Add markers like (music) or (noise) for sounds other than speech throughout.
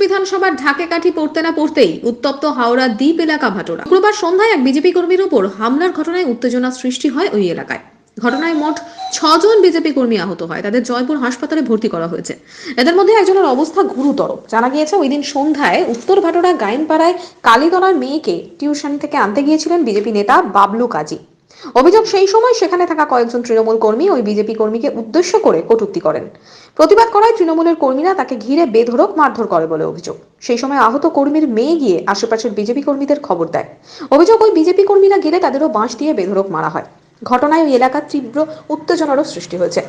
বিধানসভার ঢাকে কাঠি পড়তে না পড়তেই উত্তপ্ত হাওড়া দ্বীপ এলাকা ভাটোরা। শুক্রবার সন্ধ্যায় এক বিজেপি কর্মীর উপর হামলার ঘটনায় উত্তেজনা সৃষ্টি হয় ওই এলাকায়। ঘটনায় মোট ছজন বিজেপি কর্মী আহত হয়। তাদের জয়পুর হাসপাতালে ভর্তি করা হয়েছে। এদের মধ্যে একজনের অবস্থা গুরুতর। জানা গিয়েছে, ওই দিন সন্ধ্যায় উত্তর ভাটোরা গাইনপাড়ায় কালীতলার মেয়েকে টিউশন থেকে আনতে গিয়েছিলেন বিজেপি নেতা বাবলু কাজী। অভিযোগ সেই সময় সেখানে থাকা কয়েকজন তৃণমূল কর্মী ওই বিজেপি কর্মীকে উদ্দেশ্য করে কটূক্তি করেন। প্রতিবাদ করায় তৃণমূলের কর্মীরা তাকে ঘিরে বেধড়ক মারধর করে বলে অভিযোগ। সেই সময় আহত কর্মীর মেয়ে গিয়ে আশেপাশের বিজেপি কর্মীদের খবর দেয়। অভিযোগ ওই বিজেপি কর্মীরা গেলে তাদেরও বাঁশ দিয়ে বেধরক মারা হয়। ঘটনায় ওই এলাকার তীব্র উত্তেজনারও সৃষ্টি হয়েছে।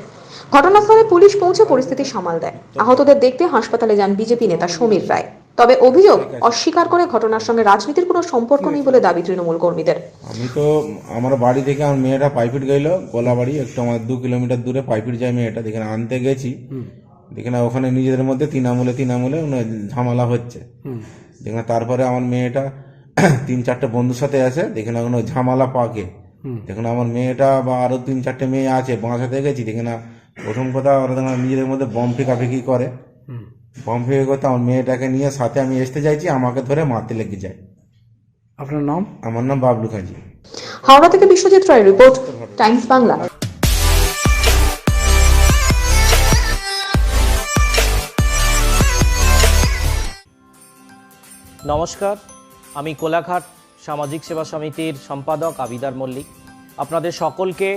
ঘটনাস্থলে পুলিশ পৌঁছে পরিস্থিতি সামাল দেয়। আহতদের দেখতে হাসপাতালে যান বিজেপি নেতা সমীর রায়। তবে অভিযোগ অস্বীকার করে ঘটনার সঙ্গে রাজনীতির কোনো সম্পর্ক নেই বলে দাবি তৃণমূল কর্মীদের। আমি তো আমার বাড়ি থেকে আমার মেয়েটা পাইপিট গেল গোলাবাড়ি একটু আমার দু কিলোমিটার দূরে পাইপিট যায় মেয়েটা দেখে আনতে গেছি। দেখে না ওখানে নিজেদের মধ্যে তিন আমলে তিন আমলে ওখানে ঝামেলা হচ্ছে। দেখে না তারপরে আমার মেয়েটা (clears throat) তিন চারটে বন্ধুর সাথে আছে দেখে না ওখানে ঝামেলা পাকে। দেখে না আমার মেয়েটা বা আরও তিন চারটে মেয়ে আছে বাঁচাতে গেছি দেখে না প্রথম কথা ওরা দেখে নিজেদের মধ্যে বম ফেঁকাফেঁকি করে। বম ফেঁকে করতে আমার মেয়েটাকে নিয়ে সাথে আমি আসতে চাইছি আমাকে ধরে মারতে লেগে যায়। আপনার নাম? আমার নাম বাবলু খাজি। হাওড়া থেকে বিশ্বজিৎ রায় রিপোর্ট টাইমস বাংলা। নমস্কার আমি কোলাঘাট সামাজিক সেবা সমিতির সম্পাদক আবিদার মল্লিক। আপনাদের সকলকে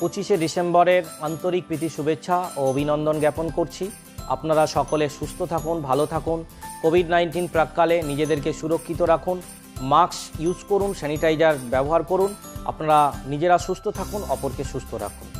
পঁচিশে ডিসেম্বরের আন্তরিক প্রীতি শুভেচ্ছা ও অভিনন্দন জ্ঞাপন করছি। আপনারা সকলে সুস্থ থাকুন, ভালো থাকুন। কোভিড নাইন্টিন প্রাককালে নিজেদেরকে সুরক্ষিত রাখুন। মাস্ক ইউজ করুন, স্যানিটাইজার ব্যবহার করুন। আপনারা নিজেরা সুস্থ থাকুন, অপরকে সুস্থ রাখুন।